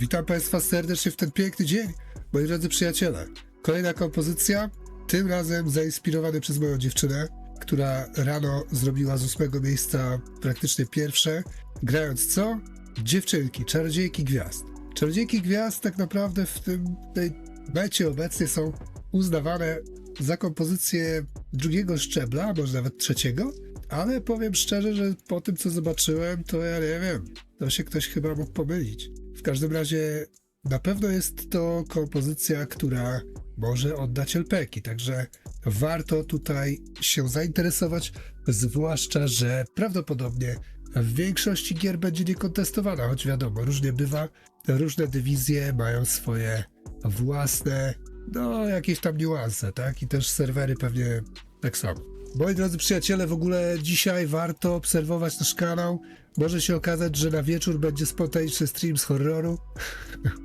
Witam Państwa serdecznie w ten piękny dzień, moi drodzy przyjaciele. Kolejna kompozycja, tym razem zainspirowany przez moją dziewczynę, która rano zrobiła z ósmego miejsca praktycznie pierwsze, grając co? Dziewczynki, czarodziejki gwiazd. Czarodziejki gwiazd tak naprawdę w tym, tej mecie obecnie są uznawane za kompozycję drugiego szczebla, może nawet trzeciego, ale powiem szczerze, że po tym co zobaczyłem, to ja nie wiem, to się ktoś chyba mógł pomylić. W każdym razie na pewno jest to kompozycja, która może oddać LPki, także warto tutaj się zainteresować, zwłaszcza, że prawdopodobnie w większości gier będzie niekontestowana, choć wiadomo, różnie bywa, różne dywizje mają swoje własne, no jakieś tam niuanse, tak? I też serwery pewnie tak samo. Moi drodzy przyjaciele, w ogóle dzisiaj warto obserwować nasz kanał. Może się okazać, że na wieczór będzie spontaniczny stream z horroru.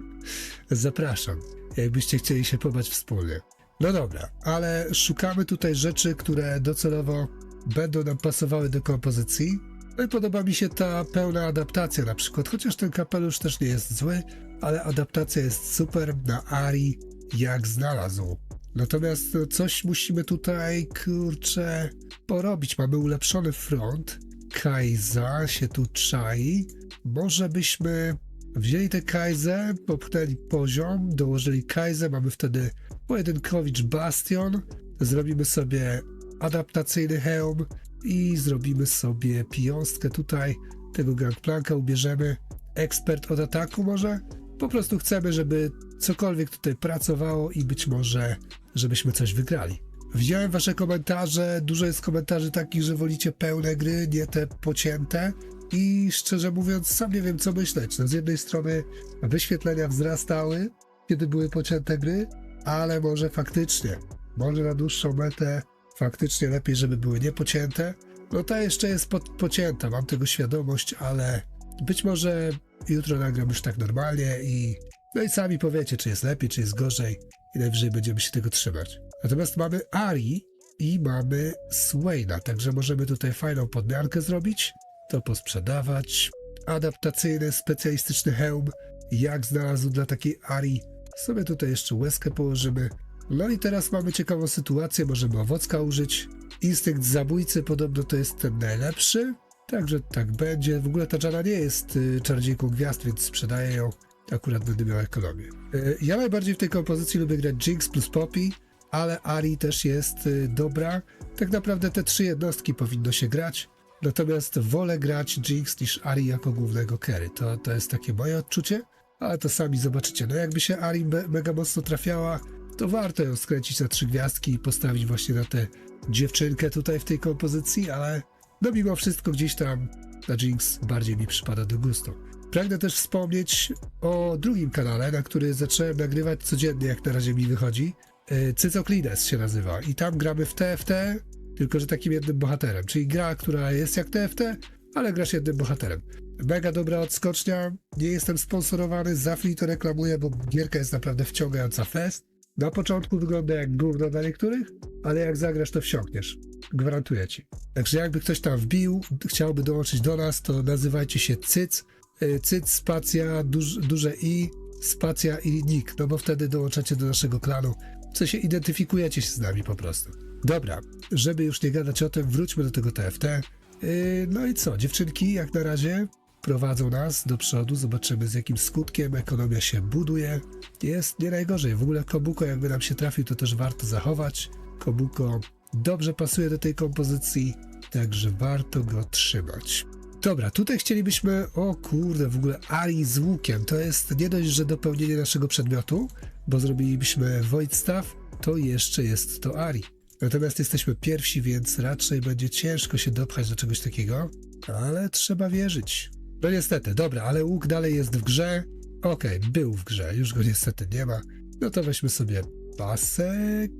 Zapraszam, jakbyście chcieli się pobać wspólnie. No dobra, ale szukamy tutaj rzeczy, które docelowo będą nam pasowały do kompozycji. No i podoba mi się ta pełna adaptacja na przykład, chociaż ten kapelusz też nie jest zły, ale adaptacja jest super na Ari jak znalazł. Natomiast no, coś musimy tutaj, kurczę, porobić. Mamy ulepszony front. Kaiza się tu czai. Może byśmy wzięli tę Kajzę, popchnęli poziom, dołożyli Kajzę, mamy wtedy pojedynkowicz Bastion. Zrobimy sobie adaptacyjny hełm i zrobimy sobie piąstkę tutaj. Tego gangplanka ubierzemy. Ekspert od ataku może? Po prostu chcemy, żeby cokolwiek tutaj pracowało i być może, żebyśmy coś wygrali. Widziałem wasze komentarze, dużo jest komentarzy takich, że wolicie pełne gry, nie te pocięte i szczerze mówiąc sam nie wiem co myśleć. No z jednej strony wyświetlenia wzrastały, kiedy były pocięte gry, ale może faktycznie, może na dłuższą metę faktycznie lepiej, żeby były niepocięte. No ta jeszcze jest po, pocięta, mam tego świadomość, ale być może jutro nagram już tak normalnie i no i sami powiecie, czy jest lepiej, czy jest gorzej i najwyżej będziemy się tego trzymać. Natomiast mamy Ari i mamy Swaina, także możemy tutaj fajną podmiankę zrobić, to posprzedawać. Adaptacyjny, specjalistyczny hełm, jak znalazł dla takiej Ari. Sobie tutaj jeszcze łezkę położymy. No i teraz mamy ciekawą sytuację, możemy owocka użyć. Instynkt zabójcy podobno to jest ten najlepszy, także tak będzie. W ogóle ta Jana nie jest y, czarodziejką gwiazd, więc sprzedaję ją akurat będę miał ekonomię. Y, Ja najbardziej w tej kompozycji lubię grać Jinx plus Poppy, ale Ari też jest y, dobra. Tak naprawdę te trzy jednostki powinno się grać, natomiast wolę grać Jinx niż Ari jako głównego carry. To, to jest takie moje odczucie, ale to sami zobaczycie. No jakby się Ari me, mega mocno trafiała, to warto ją skręcić na trzy gwiazdki i postawić właśnie na tę dziewczynkę tutaj w tej kompozycji, ale no mimo wszystko gdzieś tam ta Jinx bardziej mi przypada do gustu. Pragnę też wspomnieć o drugim kanale, na który zacząłem nagrywać codziennie, jak na razie mi wychodzi. Yy, Cycoklides się nazywa i tam gramy w TFT, tylko że takim jednym bohaterem, czyli gra, która jest jak TFT, ale grasz jednym bohaterem. Mega dobra odskocznia, nie jestem sponsorowany, za free to reklamuję, bo gierka jest naprawdę wciągająca fest. Na początku wygląda jak gówno dla niektórych, ale jak zagrasz to wsiąkniesz. Gwarantuję ci. Także jakby ktoś tam wbił, chciałby dołączyć do nas, to nazywajcie się Cyc, y, Cyc, spacja, duż, duże i, spacja i nick, no bo wtedy dołączacie do naszego klanu, w sensie identyfikujecie się z nami po prostu. Dobra, żeby już nie gadać o tym, wróćmy do tego TFT. Yy, no i co, dziewczynki jak na razie prowadzą nas do przodu, zobaczymy z jakim skutkiem ekonomia się buduje. Jest nie najgorzej, w ogóle Kobuko jakby nam się trafił, to też warto zachować. Kobuko dobrze pasuje do tej kompozycji, także warto go trzymać. Dobra, tutaj chcielibyśmy, o kurde, w ogóle Ari z łukiem, to jest nie dość, że dopełnienie naszego przedmiotu, bo zrobilibyśmy Void Staff, to jeszcze jest to Ari. Natomiast jesteśmy pierwsi, więc raczej będzie ciężko się dopchać do czegoś takiego, ale trzeba wierzyć. No niestety, dobra, ale łuk dalej jest w grze. Okej, był w grze, już go niestety nie ma. No to weźmy sobie pasek.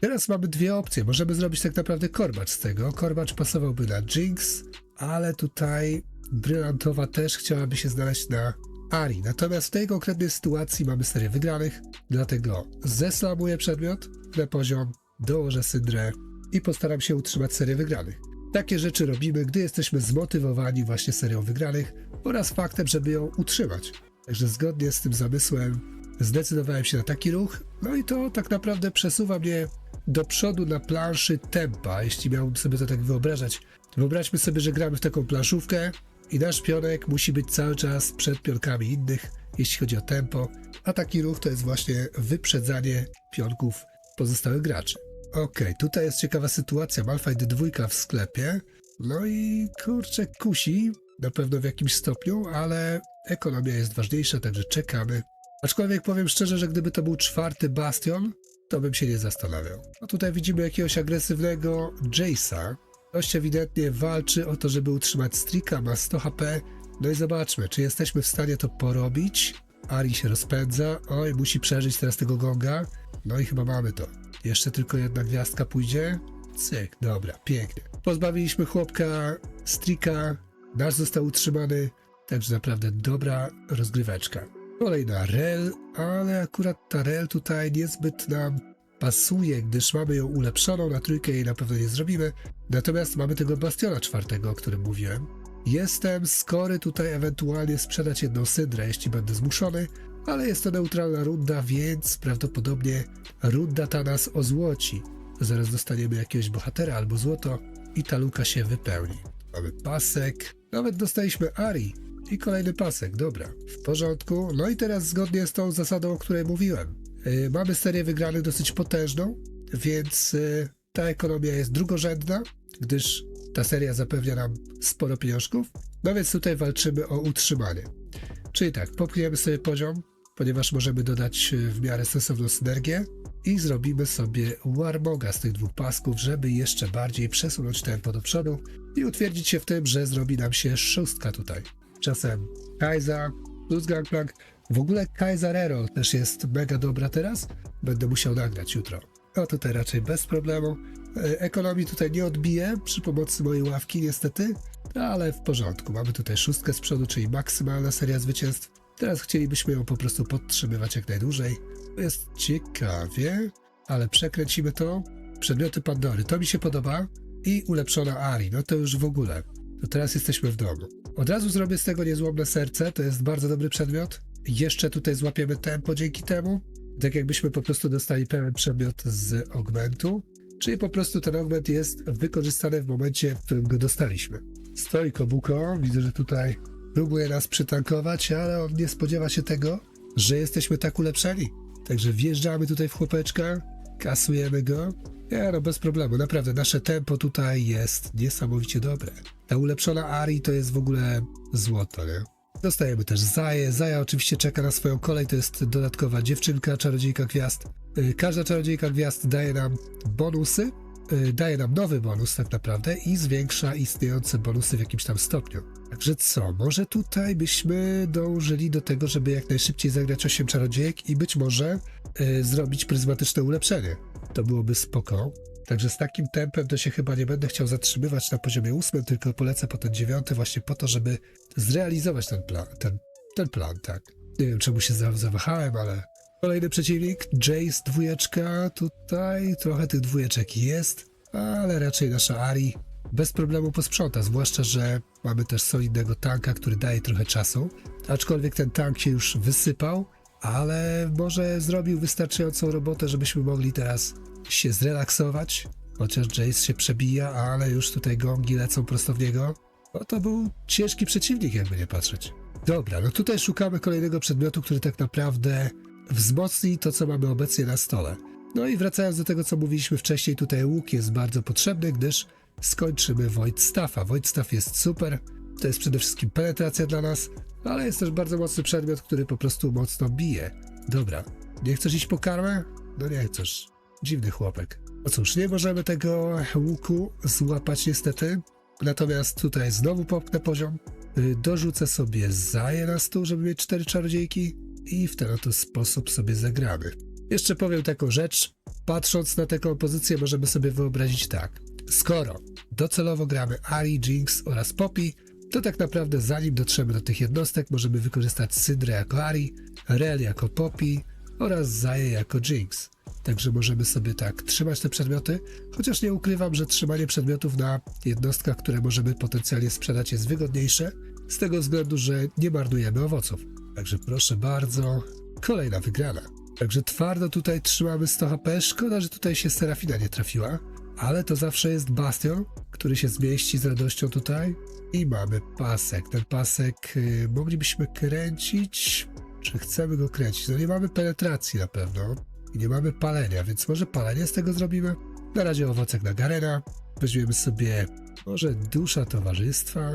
Teraz mamy dwie opcje. Możemy zrobić tak naprawdę korbacz z tego. Korbacz pasowałby na Jinx, ale tutaj brylantowa też chciałaby się znaleźć na Ari. Natomiast w tej konkretnej sytuacji mamy serię wygranych, dlatego zeslamuję przedmiot na poziom, dołożę syndrę i postaram się utrzymać serię wygranych. Takie rzeczy robimy, gdy jesteśmy zmotywowani właśnie serią wygranych oraz faktem, żeby ją utrzymać. Także zgodnie z tym zamysłem zdecydowałem się na taki ruch. No i to tak naprawdę przesuwa mnie do przodu na planszy tempa, jeśli miałbym sobie to tak wyobrażać. Wyobraźmy sobie, że gramy w taką planszówkę i nasz pionek musi być cały czas przed pionkami innych, jeśli chodzi o tempo, a taki ruch to jest właśnie wyprzedzanie pionków pozostałych graczy. Okej, tutaj jest ciekawa sytuacja. Malphite dwójka w sklepie. No i kurczę, kusi na pewno w jakimś stopniu, ale ekonomia jest ważniejsza, także czekamy. Aczkolwiek powiem szczerze, że gdyby to był czwarty bastion, to bym się nie zastanawiał. No tutaj widzimy jakiegoś agresywnego Jace'a. Dość ewidentnie walczy o to, żeby utrzymać Strika, ma 100 HP. No i zobaczmy, czy jesteśmy w stanie to porobić. Ari się rozpędza. Oj, musi przeżyć teraz tego gonga. No i chyba mamy to. Jeszcze tylko jedna gwiazdka pójdzie. Cyk, dobra, pięknie. Pozbawiliśmy chłopka Strika. Nasz został utrzymany. Także naprawdę dobra rozgryweczka. Kolejna rel, ale akurat ta rel tutaj niezbyt nam pasuje, gdyż mamy ją ulepszoną na trójkę i na pewno nie zrobimy. Natomiast mamy tego bastiona czwartego, o którym mówiłem. Jestem skory tutaj ewentualnie sprzedać jedną sydrę, jeśli będę zmuszony, ale jest to neutralna runda, więc prawdopodobnie runda ta nas ozłoci. Zaraz dostaniemy jakiegoś bohatera albo złoto i ta luka się wypełni. Mamy pasek, nawet dostaliśmy Ari i kolejny pasek, dobra, w porządku. No i teraz zgodnie z tą zasadą, o której mówiłem. Yy, mamy serię wygranych dosyć potężną, więc yy, ta ekonomia jest drugorzędna, gdyż ta seria zapewnia nam sporo pieniążków. No więc tutaj walczymy o utrzymanie. Czyli tak, popchniemy sobie poziom, ponieważ możemy dodać yy, w miarę sensowną synergię i zrobimy sobie warmoga z tych dwóch pasków, żeby jeszcze bardziej przesunąć tempo do przodu i utwierdzić się w tym, że zrobi nam się szóstka tutaj. Czasem Kaiza plus Gangplank. W ogóle Kaiza Rero też jest mega dobra teraz. Będę musiał nagrać jutro. No tutaj raczej bez problemu. E, Ekonomii tutaj nie odbiję przy pomocy mojej ławki niestety, ale w porządku. Mamy tutaj szóstkę z przodu, czyli maksymalna seria zwycięstw. Teraz chcielibyśmy ją po prostu podtrzymywać jak najdłużej. Jest ciekawie, ale przekręcimy to. Przedmioty Pandory, to mi się podoba. I ulepszona Ari, no to już w ogóle. To teraz jesteśmy w domu. Od razu zrobię z tego niezłomne serce, to jest bardzo dobry przedmiot. Jeszcze tutaj złapiemy tempo dzięki temu. Tak jakbyśmy po prostu dostali pełen przedmiot z augmentu. Czyli po prostu ten augment jest wykorzystany w momencie, w którym go dostaliśmy. Stoi Kobuko, widzę, że tutaj próbuje nas przytankować, ale on nie spodziewa się tego, że jesteśmy tak ulepszeni. Także wjeżdżamy tutaj w chłopeczka, kasujemy go. Nie no, bez problemu, naprawdę, nasze tempo tutaj jest niesamowicie dobre. Ta ulepszona Ari to jest w ogóle złoto, nie? Dostajemy też Zaję. Zaja oczywiście czeka na swoją kolej, to jest dodatkowa dziewczynka, czarodziejka gwiazd. Y, Każda czarodziejka gwiazd daje nam bonusy, y, daje nam nowy bonus tak naprawdę i zwiększa istniejące bonusy w jakimś tam stopniu. Także co, może tutaj byśmy dążyli do tego, żeby jak najszybciej zagrać 8 czarodziejek i być może y, zrobić pryzmatyczne ulepszenie. To byłoby spoko. Także z takim tempem to się chyba nie będę chciał zatrzymywać na poziomie ósmym, tylko polecę po ten dziewiąty właśnie po to, żeby zrealizować ten plan, ten, ten plan, tak. Nie wiem czemu się za- zawahałem, ale kolejny przeciwnik, Jace dwójeczka, tutaj trochę tych dwójeczek jest, ale raczej nasza Ari bez problemu posprząta, zwłaszcza, że mamy też solidnego tanka, który daje trochę czasu, aczkolwiek ten tank się już wysypał, ale może zrobił wystarczającą robotę, żebyśmy mogli teraz się zrelaksować. Chociaż Jace się przebija, ale już tutaj gongi lecą prosto w niego. No to był ciężki przeciwnik, jakby nie patrzeć. Dobra, no tutaj szukamy kolejnego przedmiotu, który tak naprawdę wzmocni to, co mamy obecnie na stole. No i wracając do tego, co mówiliśmy wcześniej, tutaj łuk jest bardzo potrzebny, gdyż skończymy Void Staffa. Void Staff jest super, to jest przede wszystkim penetracja dla nas, ale jest też bardzo mocny przedmiot, który po prostu mocno bije. Dobra, nie chcesz iść po karmę? No nie chcesz. Dziwny chłopek. No cóż, nie możemy tego łuku złapać niestety. Natomiast tutaj znowu popchnę poziom. Y, Dorzucę sobie zaję na stół, żeby mieć cztery czarodziejki i w ten oto sposób sobie zagramy. Jeszcze powiem taką rzecz. Patrząc na tę kompozycję możemy sobie wyobrazić tak. Skoro docelowo gramy Ari, Jinx oraz Poppy, to tak naprawdę zanim dotrzemy do tych jednostek możemy wykorzystać Sydrę jako Ari, Rel jako Poppy oraz Zaję jako Jinx. Także możemy sobie tak trzymać te przedmioty, chociaż nie ukrywam, że trzymanie przedmiotów na jednostkach, które możemy potencjalnie sprzedać jest wygodniejsze, z tego względu, że nie marnujemy owoców. Także proszę bardzo, kolejna wygrana. Także twardo tutaj trzymamy 100 HP. Szkoda, że tutaj się Serafina nie trafiła, ale to zawsze jest bastion, który się zmieści z radością tutaj. I mamy pasek. Ten pasek y, moglibyśmy kręcić. Czy chcemy go kręcić? No nie mamy penetracji na pewno. I nie mamy palenia, więc może palenie z tego zrobimy? Na razie owocek na Garena. Weźmiemy sobie może dusza towarzystwa.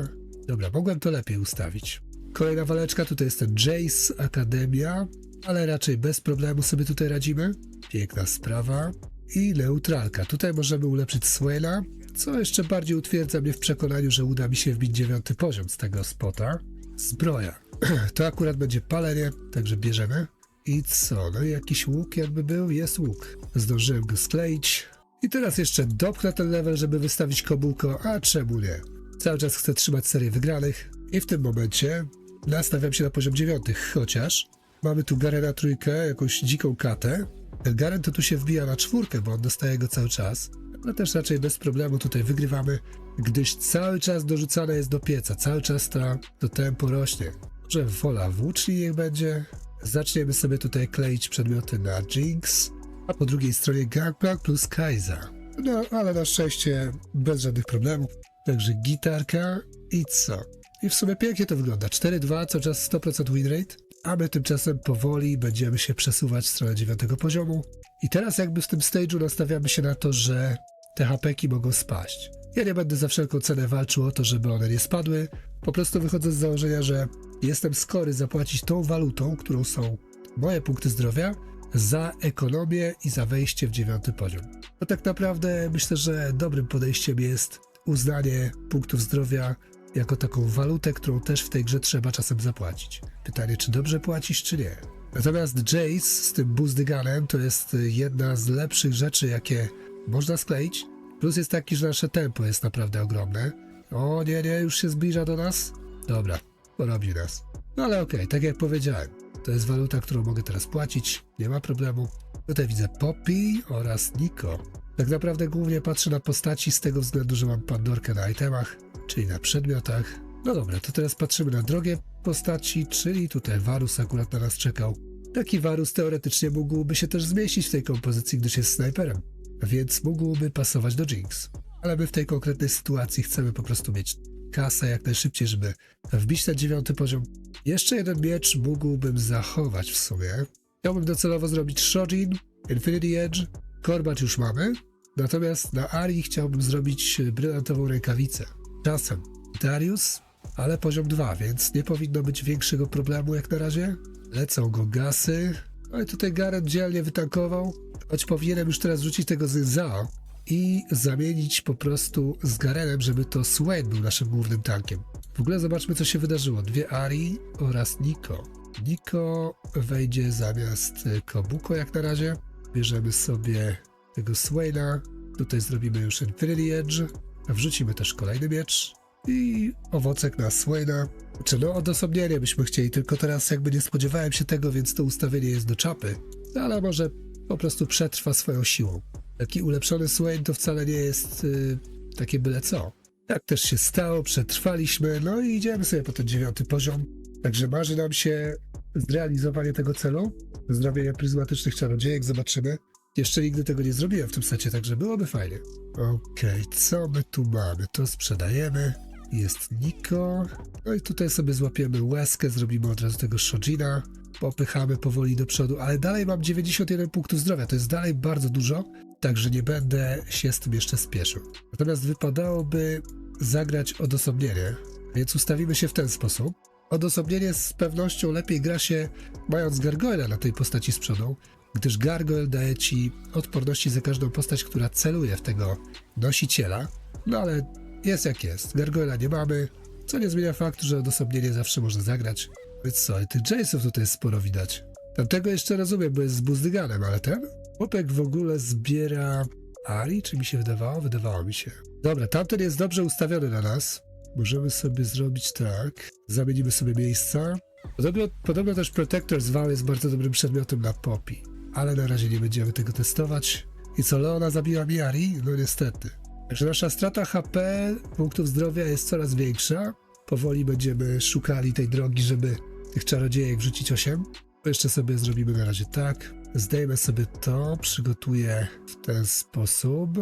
Dobra, mogłem to lepiej ustawić. Kolejna waleczka, tutaj jest ten Jace Akademia, ale raczej bez problemu sobie tutaj radzimy. Piękna sprawa. I neutralka. Tutaj możemy ulepszyć Swela, co jeszcze bardziej utwierdza mnie w przekonaniu, że uda mi się wbić dziewiąty poziom z tego spota. Zbroja. To akurat będzie palenie, także bierzemy. I co? No jakiś łuk jakby był? Jest łuk. Zdążyłem go skleić. I teraz jeszcze dopchnę ten level, żeby wystawić kobułko, a czemu nie? Cały czas chcę trzymać serię wygranych i w tym momencie nastawiam się na poziom dziewiąty, chociaż mamy tu Garena trójkę, jakąś dziką katę. Ten Garen to tu się wbija na czwórkę, bo on dostaje go cały czas, ale też raczej bez problemu tutaj wygrywamy, gdyż cały czas dorzucane jest do pieca, cały czas ta, to tempo rośnie. Może wola włóczni niech będzie. Zaczniemy sobie tutaj kleić przedmioty na Jinx, a po drugiej stronie Gangplank plus Kaiza. No, ale na szczęście bez żadnych problemów. Także gitarka i co? I w sumie pięknie to wygląda. 4-2, cały czas 100% win rate, a my tymczasem powoli będziemy się przesuwać w stronę 9 poziomu. I teraz jakby w tym stage'u nastawiamy się na to, że te hapeki mogą spaść. Ja nie będę za wszelką cenę walczył o to, żeby one nie spadły. Po prostu wychodzę z założenia, że jestem skory zapłacić tą walutą, którą są moje punkty zdrowia, za ekonomię i za wejście w dziewiąty poziom. No tak naprawdę myślę, że dobrym podejściem jest uznanie punktów zdrowia jako taką walutę, którą też w tej grze trzeba czasem zapłacić. Pytanie, czy dobrze płacisz, czy nie. Natomiast Jace z tym buzdyganem to jest jedna z lepszych rzeczy, jakie można skleić. Plus jest taki, że nasze tempo jest naprawdę ogromne. O nie, nie, już się zbliża do nas. Dobra, porobi nas. No ale okej, tak jak powiedziałem, to jest waluta, którą mogę teraz płacić, nie ma problemu. Tutaj widzę Poppy oraz Nico. Tak naprawdę głównie patrzę na postaci z tego względu, że mam Pandorkę na itemach, czyli na przedmiotach. No dobra, to teraz patrzymy na drogie postaci, czyli tutaj Varus akurat na nas czekał. Taki Varus teoretycznie mógłby się też zmieścić w tej kompozycji, gdyż jest snajperem, więc mógłby pasować do Jinx. Ale my w tej konkretnej sytuacji chcemy po prostu mieć kasę jak najszybciej, żeby wbić ten dziewiąty poziom. Jeszcze jeden miecz mógłbym zachować w sumie. Chciałbym docelowo zrobić Shojin, Infinity Edge, Korbacz już mamy, natomiast na Ari chciałbym zrobić brylantową rękawicę. Czasem Darius, ale poziom 2, więc nie powinno być większego problemu jak na razie. Lecą go gasy. No i tutaj Garen dzielnie wytankował, choć powinienem już teraz rzucić tego Zao i zamienić po prostu z Garenem, żeby to Swain był naszym głównym tankiem. W ogóle zobaczmy, co się wydarzyło. Dwie Ari oraz Niko. Niko wejdzie zamiast Kobuko jak na razie. Bierzemy sobie tego Swaina. Tutaj zrobimy już Infinity Edge. Wrzucimy też kolejny miecz. I owocek na Swaina. Czy no odosobnienie byśmy chcieli, tylko teraz jakby nie spodziewałem się tego, więc to ustawienie jest do czapy. No, ale może po prostu przetrwa swoją siłą. Taki ulepszony Swain to wcale nie jest y, takie byle co. Tak też się stało, przetrwaliśmy, no i idziemy sobie po ten dziewiąty poziom. Także marzy nam się zrealizowanie tego celu, zrobienie pryzmatycznych czarodziejek, zobaczymy. Jeszcze nigdy tego nie zrobiłem w tym secie, także byłoby fajnie. Okej, co my tu mamy? To sprzedajemy. Jest Niko. No i tutaj sobie złapiemy łezkę, zrobimy od razu tego Shojina. Popychamy powoli do przodu, ale dalej mam 91 punktów zdrowia. To jest dalej bardzo dużo, także nie będę się z tym jeszcze spieszył. Natomiast wypadałoby zagrać odosobnienie, więc ustawimy się w ten sposób. Odosobnienie z pewnością lepiej gra się mając gargoyle na tej postaci z przodu, gdyż gargoyle daje ci odporności za każdą postać, która celuje w tego nosiciela. No ale jest jak jest. Gargoyla nie mamy, co nie zmienia faktu, że odosobnienie zawsze można zagrać. Więc co, i tych Jace'ów tutaj jest sporo widać. Tamtego jeszcze rozumiem, bo jest z buzdyganem, ale ten? Chłopek w ogóle zbiera Ari, czy mi się wydawało? Wydawało mi się. Dobra, tamten jest dobrze ustawiony na nas. Możemy sobie zrobić tak. Zamienimy sobie miejsca. Podobno, podobno też Protector Wał jest bardzo dobrym przedmiotem na Poppy. Ale na razie nie będziemy tego testować. I co, Leona zabiła mi Ari? No niestety. Także nasza strata HP, punktów zdrowia jest coraz większa. Powoli będziemy szukali tej drogi, żeby tych czarodziejek wrzucić 8. To jeszcze sobie zrobimy na razie tak. Zdejmę sobie to, przygotuję w ten sposób.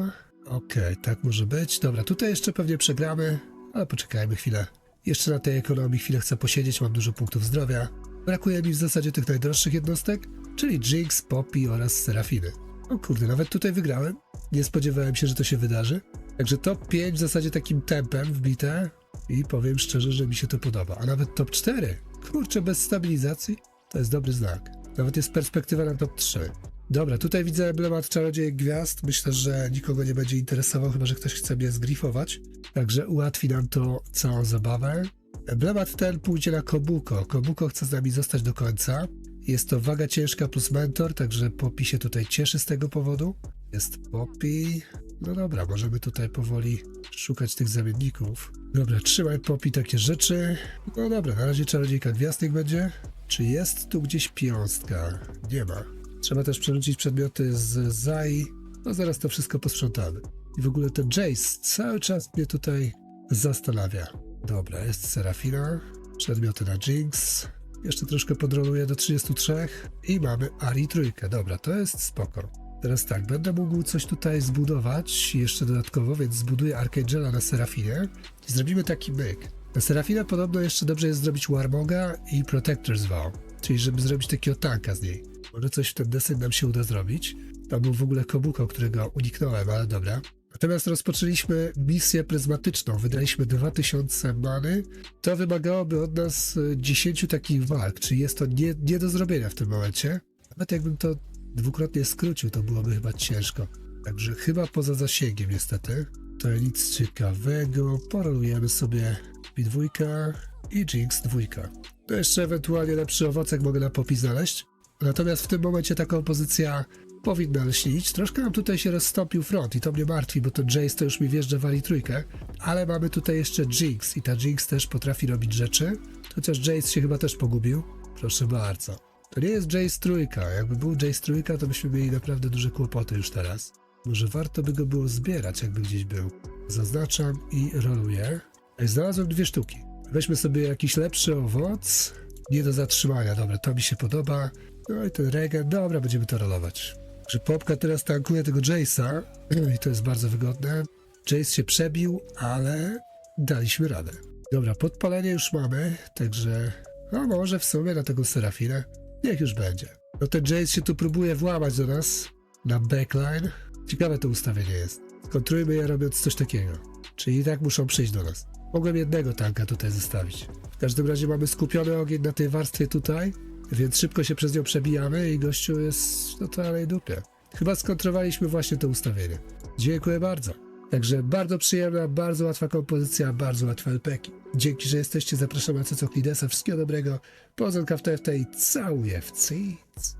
Okej, tak może być. Dobra, tutaj jeszcze pewnie przegramy, ale poczekajmy chwilę. Jeszcze na tej ekonomii chwilę chcę posiedzieć, mam dużo punktów zdrowia. Brakuje mi w zasadzie tych najdroższych jednostek, czyli Jinx, Poppy oraz Serafiny. O kurde, nawet tutaj wygrałem. Nie spodziewałem się, że to się wydarzy. Także top 5 w zasadzie takim tempem wbite i powiem szczerze, że mi się to podoba. A nawet top 4, kurczę, bez stabilizacji, to jest dobry znak. Nawet jest perspektywa na top 3. Dobra, tutaj widzę emblemat Czarodziejek Gwiazd. Myślę, że nikogo nie będzie interesował, chyba że ktoś chce mnie zgrifować. Także ułatwi nam to całą zabawę. Emblemat ten pójdzie na Kobuko. Kobuko chce z nami zostać do końca. Jest to waga ciężka plus mentor, także Poppy się tutaj cieszy z tego powodu. Jest Poppy. No dobra, możemy tutaj powoli szukać tych zamienników. Dobra, trzymaj Poppy takie rzeczy. No dobra, na razie Czarodziejka Gwiazd niech będzie. Czy jest tu gdzieś piąstka? Nie ma. Trzeba też przerzucić przedmioty z Zai. No zaraz to wszystko posprzątamy. I w ogóle ten Jace cały czas mnie tutaj zastanawia. Dobra, jest Serafina. Przedmioty na Jinx. Jeszcze troszkę podroluję do 33 i mamy Ari trójkę. Dobra, to jest spoko. Teraz tak, będę mógł coś tutaj zbudować jeszcze dodatkowo, więc zbuduję Archangela na Serafinie i zrobimy taki myk. Na Serafinę podobno jeszcze dobrze jest zrobić Warmoga i Protector's Vow, czyli żeby zrobić takiego tanka z niej. Może coś w ten deseń nam się uda zrobić. Tam był w ogóle Kobuko, którego uniknąłem, ale dobra. Natomiast rozpoczęliśmy misję pryzmatyczną. Wydaliśmy 2000 many. To wymagałoby od nas e, 10 takich walk, czyli jest to nie, nie do zrobienia w tym momencie. Nawet jakbym to dwukrotnie skrócił, to byłoby chyba ciężko. Także chyba poza zasięgiem niestety. To nic ciekawego. Porolujemy sobie dwójka i Jinx dwójka. To jeszcze ewentualnie lepszy owocek mogę na popi znaleźć. Natomiast w tym momencie ta kompozycja powinna lśnić. Troszkę nam tutaj się rozstąpił front i to mnie martwi, bo to Jace to już mi wjeżdża wali trójkę. Ale mamy tutaj jeszcze Jinx i ta Jinx też potrafi robić rzeczy. Chociaż Jace się chyba też pogubił. Proszę bardzo. To nie jest Jace trójka. Jakby był Jace trójka, to byśmy mieli naprawdę duże kłopoty już teraz. Może warto by go było zbierać, jakby gdzieś był. Zaznaczam i roluję. Znalazłem dwie sztuki. Weźmy sobie jakiś lepszy owoc. Nie do zatrzymania. Dobra, to mi się podoba. No i ten regen. Dobra, będziemy to rolować. Że Popka teraz tankuje tego Jace'a i to jest bardzo wygodne. Jace się przebił, ale daliśmy radę. Dobra, podpalenie już mamy, także no może w sumie na tego Serafinę. Niech już będzie. No ten Jace się tu próbuje włamać do nas na backline. Ciekawe to ustawienie jest. Kontrujmy je robiąc coś takiego. Czyli i tak muszą przyjść do nas. Mogłem jednego tanka tutaj zostawić. W każdym razie mamy skupiony ogień na tej warstwie tutaj, więc szybko się przez nią przebijamy i gościu jest w totalnej dupie. Chyba skontrowaliśmy właśnie to ustawienie. Dziękuję bardzo. Także bardzo przyjemna, bardzo łatwa kompozycja, bardzo łatwe LPki. Dzięki, że jesteście. Zapraszam na Cecoklidesa. Wszystkiego dobrego. Pozdrowka w TFT i całuję w cyc.